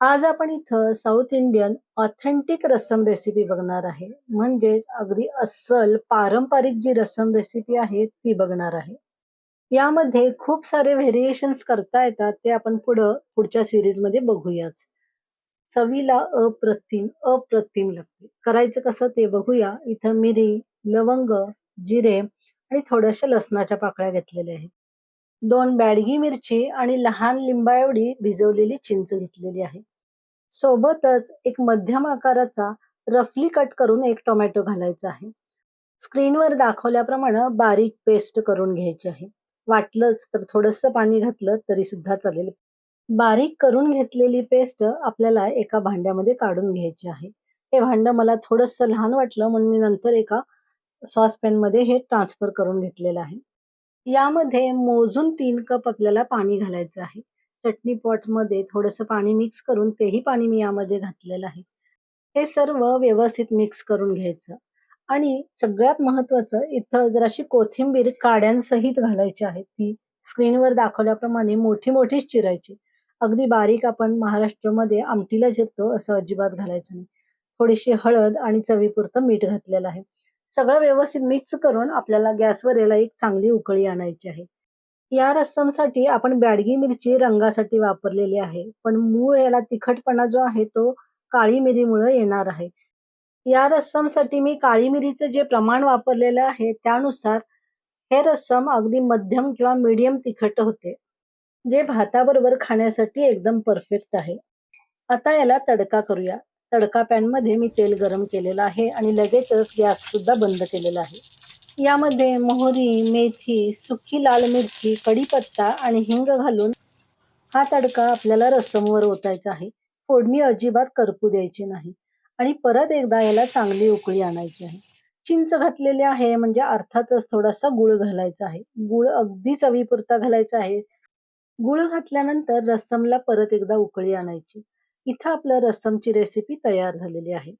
आज आपण इथं south Indian authentic rasam recipe बघणार आहे. म्हणजेच अगदी अस्सल पारंपरिक जी रस्सम रेसिपी आहे ती बघणार आहे. यामध्ये खूप सारे व्हेरिएशन्स करता येतात ते आपण पुढं पुढच्या सिरीजमध्ये बघूयाच. चवीला अप्रतिम अप्रतिम लागते. करायचं कसं ते बघूया. इथं मिरी लवंग जिरे आणि थोड्याशा लसणाच्या पाकळ्या घेतलेल्या आहेत. दोन बॅडगी मिरची आणि लहान लिंबा एवढी भिजवलेली चिंच घेतलेली आहे. सोबतच एक मध्यम आकाराचा रफली कट करून एक टोमॅटो घालायचा आहे. स्क्रीनवर दाखवल्याप्रमाणे बारीक पेस्ट करून घ्यायची आहे. वाटलंच तर थोडस पाणी घातलं तरी सुद्धा चालेल. बारीक करून घेतलेली पेस्ट आपल्याला एका भांड्यामध्ये काढून घ्यायची आहे. हे भांड मला थोडस लहान वाटलं म्हणून मी नंतर एका सॉस पॅनमध्ये हे ट्रान्सफर करून घेतलेलं आहे. यामध्ये मोजून तीन कप आपल्याला पाणी घालायचं आहे. चटणी पॉटमध्ये थोडस पाणी मिक्स करून तेही पाणी मी यामध्ये घातलेलं आहे. हे सर्व व्यवस्थित मिक्स करून घ्यायचं. आणि सगळ्यात महत्वाचं इथं जर अशी कोथिंबीर काड्यांसहित घालायची आहे. ती स्क्रीनवर दाखवल्याप्रमाणे मोठी मोठीच चिरायची. अगदी बारीक आपण महाराष्ट्रामध्ये आमटीला चिरतो असं अजिबात घालायचं नाही. थोडीशी हळद आणि चवीपुरतं मीठ घातलेलं आहे. सगळं व्यवस्थित मिक्स करून आपल्याला गॅसवर याला एक चांगली उकळी आणायची आहे. या रस्समसाठी आपण बॅडगी मिरची रंगासाठी वापरलेली आहे. पण मूळ याला तिखटपणा जो आहे तो काळी मिरीमुळे येणार आहे. या रस्समसाठी मी काळी मिरीचं जे प्रमाण वापरलेलं आहे त्यानुसार हे रस्सम अगदी मध्यम किंवा मीडियम तिखट होते जे भाताबरोबर खाण्यासाठी एकदम परफेक्ट आहे. आता याला तडका करूया. तडका पॅनमध्ये मी तेल गरम केलेलं आहे आणि लगेचच गॅस सुद्धा बंद केलेला आहे. यामध्ये मोहरी मेथी सुकी लाल मिरची कढीपत्ता आणि हिंग घालून हा तडका आपल्याला रसमवर ओतायचा आहे. फोडणी अजिबात करपू द्यायची नाही आणि परत एकदा याला चांगली उकळी आणायची आहे. चिंच घातलेली आहे म्हणजे अर्थातच थोडासा गुळ घालायचा आहे. गुळ अगदी चवीपुरता घालायचा आहे. गुळ घातल्यानंतर रस्समला परत एकदा उकळी आणायची. इथं आपलं रस्समची रेसिपी तयार झालेली आहे.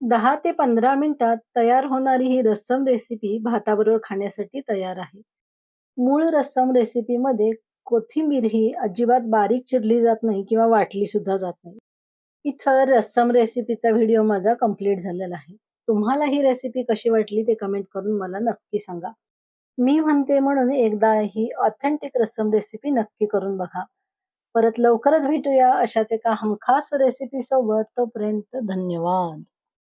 दहा ते पंधरा मिनिटात तयार होणारी ही रस्सम रेसिपी भाताबरोबर खाण्यासाठी तयार आहे. मूळ रस्सम रेसिपीमध्ये कोथिंबीर ही अजिबात बारीक चिरली जात नाही किंवा वाटली सुद्धा जात नाही. इथं रस्सम रेसिपीचा व्हिडिओ माझा कंप्लीट झालेला आहे. तुम्हाला ही रेसिपी कशी वाटली ते कमेंट करून मला नक्की सांगा. मी म्हणते म्हणून एकदा ही ऑथेंटिक रस्सम रेसिपी नक्की करून बघा. परत लवकरच भेटूया अशाच एका हमखास रेसिपी सोबत. तोपर्यंत धन्यवाद.